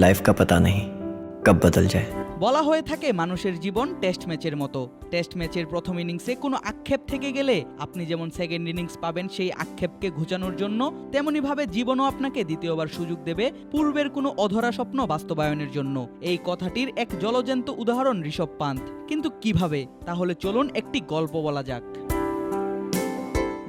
Life কা পাতা নেই কব বদল যায় বলা হয়ে থাকে মানুষের জীবন টেস্ট ম্যাচের মতো। টেস্ট ম্যাচের প্রথম ইনিংসে কোনো আক্ষেপ থেকে গেলে আপনি যেমন সেকেন্ড ইনিংস পাবেন সেই আক্ষেপকে ঘুচানোর জন্য, তেমনিভাবে জীবনও আপনাকে দ্বিতীয়বার সুযোগ দেবে পূর্বের কোনো অধরা স্বপ্ন বাস্তবায়নের জন্য। এই কথাটির এক জলজন্ত উদাহরণ ঋষভ পান্ত কিন্তু কীভাবে? তাহলে চলুন একটি গল্প বলা যাক।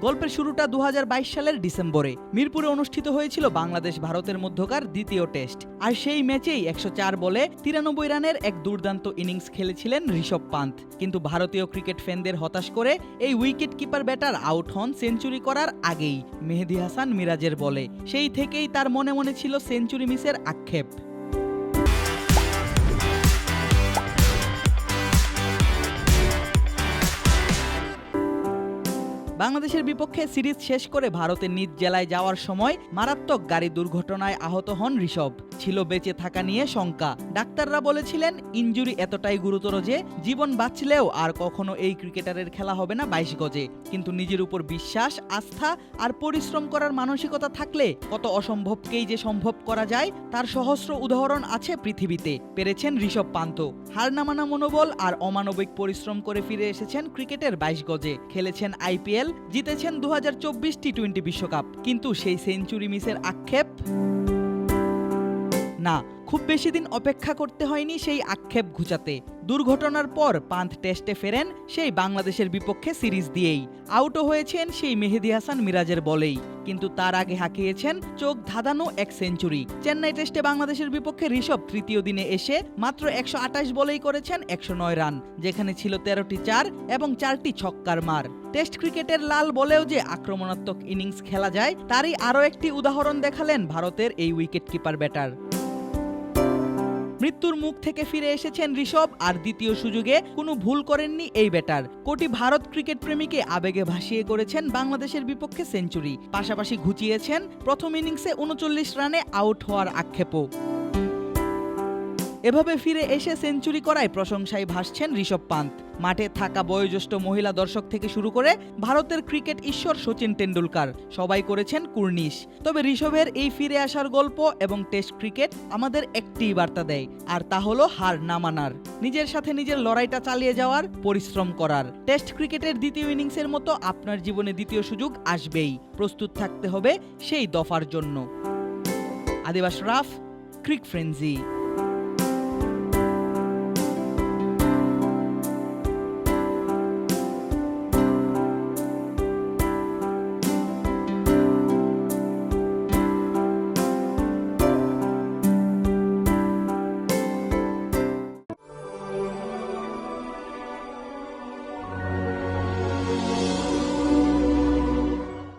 গল্পের শুরুটা দু হাজার বাইশ সালের ডিসেম্বরে। মিরপুরে অনুষ্ঠিত হয়েছিল বাংলাদেশ ভারতের মধ্যকার দ্বিতীয় টেস্ট। আর সেই ম্যাচেই একশো চার বলে তিরানব্বই রানের এক দুর্দান্ত ইনিংস খেলেছিলেন ঋষভ পান্থ। কিন্তু ভারতীয় ক্রিকেট ফ্যানদের হতাশ করে এই উইকেট কিপার ব্যাটার আউট হন সেঞ্চুরি করার আগেই, মেহেদি হাসান মিরাজের বলে। সেই থেকেই তার মনে মনে ছিল সেঞ্চুরি মিসের আক্ষেপ। বাংলাদেশের বিপক্ষে সিরিজ শেষ করে ভারতের নিজ জেলায় যাওয়ার সময় মারাত্মক গাড়ি দুর্ঘটনায় আহত হন ঋষভ। ছিল বেঁচে থাকা নিয়ে শঙ্কা। ডাক্তাররা বলেছিলেন, ইনজুরি এতটাই গুরুতর যে জীবন বাঁচলেও আর কখনো এই ক্রিকেটারের খেলা হবে না বাইশ গজে। কিন্তু নিজের উপর বিশ্বাস, আস্থা আর পরিশ্রম করার মানসিকতা থাকলে কত অসম্ভবকেই যে সম্ভব করা যায়, তার সহস্র উদাহরণ আছে পৃথিবীতে, পেরেছেন ঋষভ পান্ত। হার নামানা মনোবল আর অমানবিক পরিশ্রম করে ফিরে এসেছেন ক্রিকেটের বাইশ গজে। খেলেছেন আইপিএল জিতেছেন দু হাজার চব্বিশ টি টোয়েন্টি বিশ্বকাপ। কিন্তু সেই সেঞ্চুরি মিসের আক্ষেপ? না, খুব বেশি দিন অপেক্ষা করতে হয়নি সেই আক্ষেপ ঘুচাতে। দুর্ঘটনার পর পান্থ টেস্টে ফেরেন সেই বাংলাদেশের বিপক্ষে সিরিজ দিয়েই। আউটও হয়েছেন সেই মেহেদি হাসান মিরাজের বলেই। কিন্তু তার আগে হাঁকিয়েছেন চোখ ধাঁধানো এক সেঞ্চুরি। চেন্নাই টেস্টে বাংলাদেশের বিপক্ষে ঋষভ তৃতীয় দিনে এসে মাত্র একশো আঠাশ বলেই করেছেন একশো নয় রান, যেখানে ছিল তেরোটি চার এবং চারটি ছক্কার মার। টেস্ট ক্রিকেটের লাল বলেও যে আক্রমণাত্মক ইনিংস খেলা যায়, তারই আরও একটি উদাহরণ দেখালেন ভারতের এই উইকেট কিপার ব্যাটার। মৃত্যুর মুখ থেকে ফিরে এসেছেন ঋষভ, আর দ্বিতীয় সুযোগে কোনো ভুল করেননি এই ব্যাটার। কোটি ভারত ক্রিকেট প্রেমীকে আবেগে ভাসিয়ে করেছেন বাংলাদেশের বিপক্ষে সেঞ্চুরি। পাশাপাশি ঘুচিয়েছেন প্রথম ইনিংসে উনচল্লিশ রানে আউট হওয়ার আক্ষেপও। এভাবে ফিরে এসে সেঞ্চুরি করায় প্রশংসায় ভাসছেন ঋষভ পান্ত। মাঠে থাকা বয়োজ্যেষ্ঠ মহিলা দর্শক থেকে শুরু করে ভারতের ক্রিকেট ঈশ্বর সচিন টেন্ডুলকার সবাই করেছেন কুর্নিশ। তবে ঋষভের এই ফিরে আসার গল্প এবং টেস্ট ক্রিকেট আমাদের একটিই বার্তা দেয়, আর তা হলো হার না মানার। নিজের সাথে নিজের লড়াইটা চালিয়ে যাওয়ার, পরিশ্রম করার। টেস্ট ক্রিকেটের দ্বিতীয় ইনিংসের মতো আপনার জীবনে দ্বিতীয় সুযোগ আসবেই। প্রস্তুত থাকতে হবে সেই দফার জন্য। আদিবাস রাফ, ক্রিক ফ্রেন্সি।